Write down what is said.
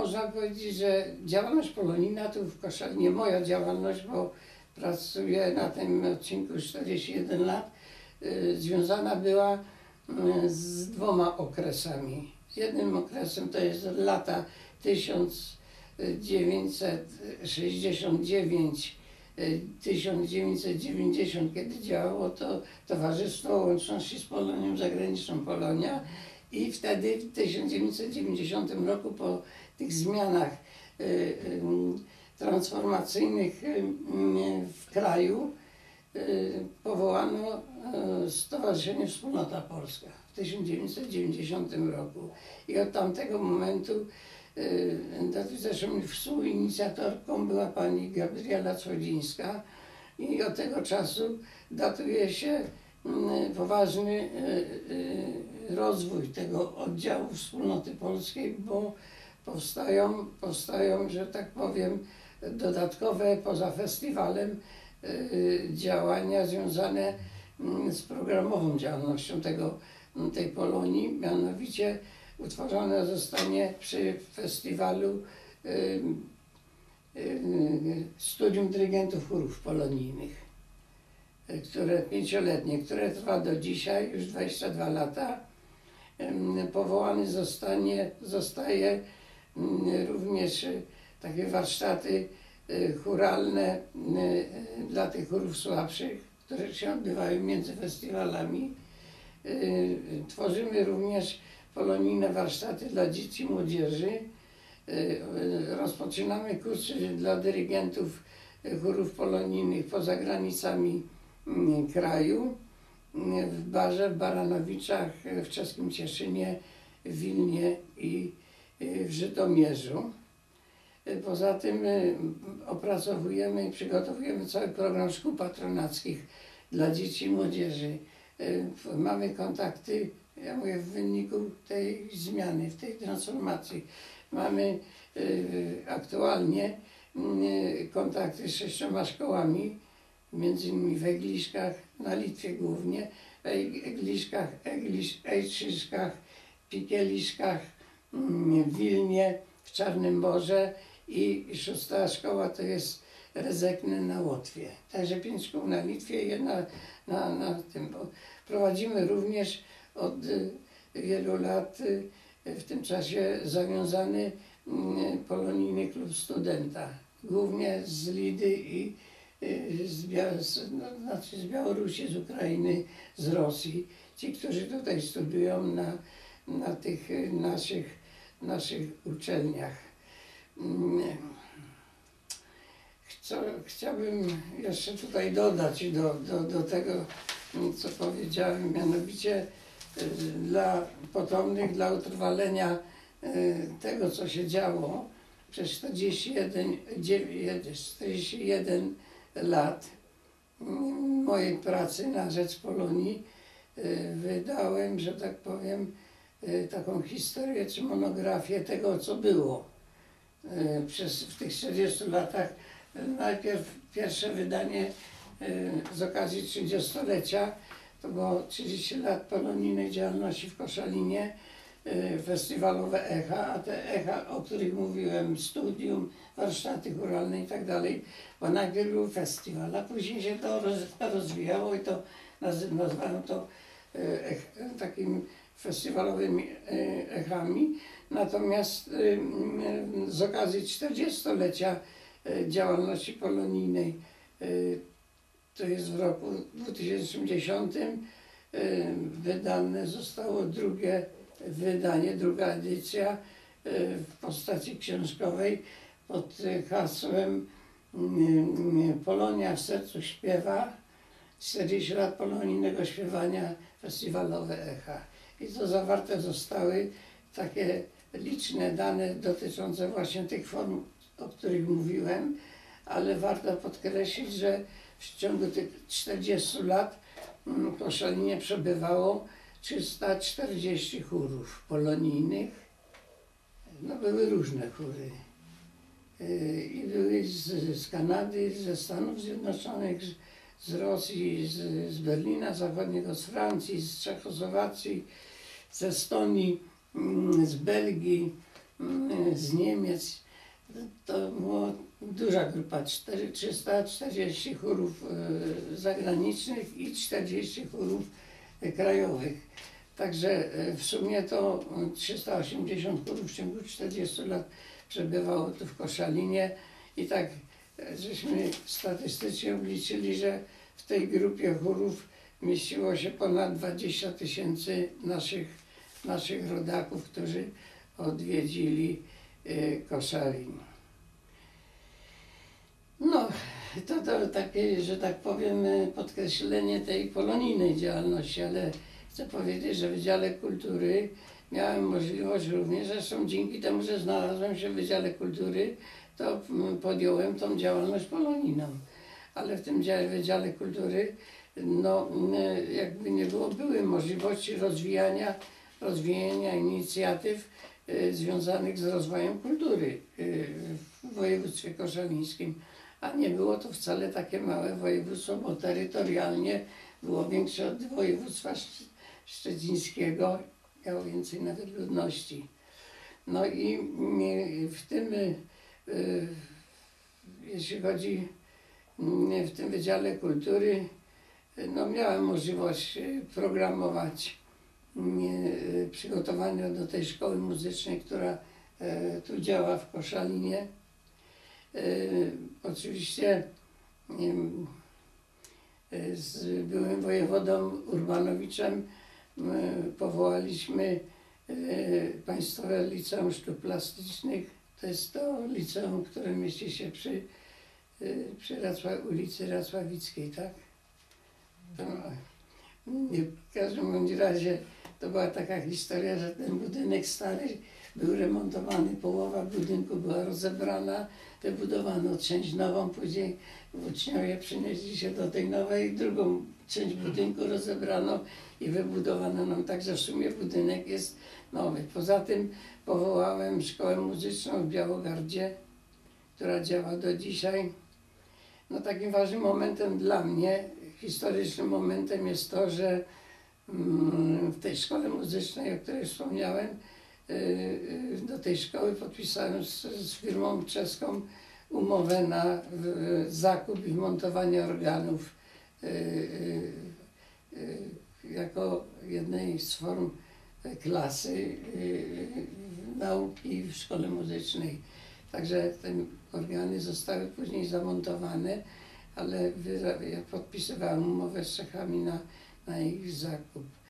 można powiedzieć, że działalność polonijna tu w Koszalinie, moja działalność, bo pracuję na tym odcinku 41 lat, y, związana była y, z dwoma okresami. Jednym okresem to jest lata 1969 1990, kiedy działało to Towarzystwo Łączności z Polonią Zagraniczną Polonia i wtedy w 1990 roku po tych zmianach y, y, transformacyjnych y, w kraju powołano Stowarzyszenie Wspólnota Polska w 1990 roku. I od tamtego momentu zresztą współinicjatorką była pani Gabriela Cwodzińska i od tego czasu datuje się poważny rozwój tego oddziału wspólnoty polskiej, bo powstają, powstają, że tak powiem, dodatkowe poza festiwalem działania związane z programową działalnością tego, tej Polonii, mianowicie utworzone zostanie przy festiwalu Studium Dyrygentów Chórów Polonijnych, które pięcioletnie, które trwa do dzisiaj, już 22 lata. Powołany zostanie, zostaje również takie warsztaty churalne dla tych chórów słabszych, które się odbywają między festiwalami. Tworzymy również polonijne warsztaty dla dzieci i młodzieży. E, rozpoczynamy kursy dla dyrygentów chórów polonijnych poza granicami mm, kraju. W barze w Baranowiczach, w Czeskim Cieszynie, w Wilnie i e, w Żytomierzu. E, poza tym opracowujemy i przygotowujemy cały program szkół patronackich dla dzieci i młodzieży. Mamy kontakty ja mówię, w wyniku tej zmiany, w tej transformacji mamy aktualnie y, kontakty z sześcioma szkołami, między innymi w Egliszkach, na Litwie głównie, Egliszkach, Eglisz, Ejczyszkach, Pikieliszkach, w Wilnie, w Czarnym Morze i szósta szkoła to jest Rezekny na Łotwie. Także pięć szkół na Litwie jedna na, na tym. Prowadzimy również od y, wielu lat y, w tym czasie zawiązany mm, polonijny klub studenta, głównie z Lidy i y, z, z, no, znaczy z Białorusi, z Ukrainy, z Rosji. Ci, którzy tutaj studiują na, na tych naszych, naszych uczelniach. Mm, chciałbym jeszcze tutaj dodać do, do, do tego, co powiedziałem, mianowicie dla potomnych, dla utrwalenia tego, co się działo przez 41, 41 lat mojej pracy na rzecz Polonii e, wydałem, że tak powiem, e, taką historię czy monografię tego, co było przez w tych 40 latach. Najpierw pierwsze wydanie z okazji 30-lecia to było 30 lat polonijnej działalności w Koszalinie, y, festiwalowe echa, a te echa, o których mówiłem, studium, warsztaty churalne i tak dalej, bo najpierw był festiwal, a później się to rozwijało i to nazwano to y, takim festiwalowymi y, echami. Natomiast z okazji 40-lecia działalności polonijnej to jest w roku 2010 y, wydane zostało drugie wydanie, druga edycja y, w postaci książkowej pod hasłem y, Polonia w sercu śpiewa 40 lat polonijnego śpiewania festiwalowe Echa. I to zawarte zostały takie liczne dane dotyczące właśnie tych form, o których mówiłem, ale warto podkreślić, że w ciągu tych 40 lat mm, po Szalinie przebywało 340 chórów polonijnych. No były różne chóry. Y, I były z, z Kanady, ze Stanów Zjednoczonych, z, z Rosji, z, z Berlina Zachodniego, z Francji, z Czechosłowacji, z Estonii, mm, z Belgii, mm, z Niemiec. To była duża grupa, cztery- 340 chórów e, zagranicznych i 40 chórów krajowych. Także e, w sumie to e, 380 chórów w ciągu 40 lat przebywało tu w Koszalinie i tak e, żeśmy statystycznie obliczyli, że w tej grupie chórów mieściło się ponad 20 tysięcy naszych, naszych rodaków, którzy odwiedzili e, Koszalin. No, to, to takie, że tak powiem, e, podkreślenie tej polonijnej działalności, ale chcę powiedzieć, że w Wydziale Kultury miałem możliwość również, zresztą dzięki temu, że znalazłem się w Wydziale Kultury, to podjąłem tą działalność polonijną. Ale w tym dziale, Wydziale Kultury, no jakby nie było, były możliwości rozwijania, rozwijania inicjatyw e, związanych z rozwojem kultury e, w województwie koszalińskim. A nie było to wcale takie małe województwo, bo terytorialnie było większe od województwa szcz- szczecińskiego, miało więcej nawet ludności. No i w tym, y, jeśli chodzi w tym Wydziale Kultury, no miałem możliwość y, programować y, przygotowania do tej szkoły muzycznej, która tu działa w Koszalinie. Y, Oczywiście y, z byłym wojewodą Urbanowiczem y, powołaliśmy Państwowe Liceum Sztuk Plastycznych. To jest to liceum, które mieści się przy, przy Racła, ulicy Racławickiej, tak? W każdym bądź razie to była taka historia, że ten budynek stary był remontowany, połowa budynku była rozebrana, wybudowano część nową, później uczniowie przynieśli się do tej nowej, drugą część budynku rozebrano i wybudowano nam, także w sumie budynek jest nowy. Poza tym powołałem szkołę muzyczną w Białogardzie, która działa do dzisiaj. No takim ważnym momentem dla mnie, historycznym momentem jest to, że mm, w tej szkole muzycznej, o której wspomniałem, do tej szkoły podpisałem z, z firmą czeską umowę na zakup i montowanie organów y, y, y, jako jednej z form klasy y, nauki w szkole muzycznej. Także te organy zostały później zamontowane, ale ja podpisywałem umowę z Czechami na, na ich zakup.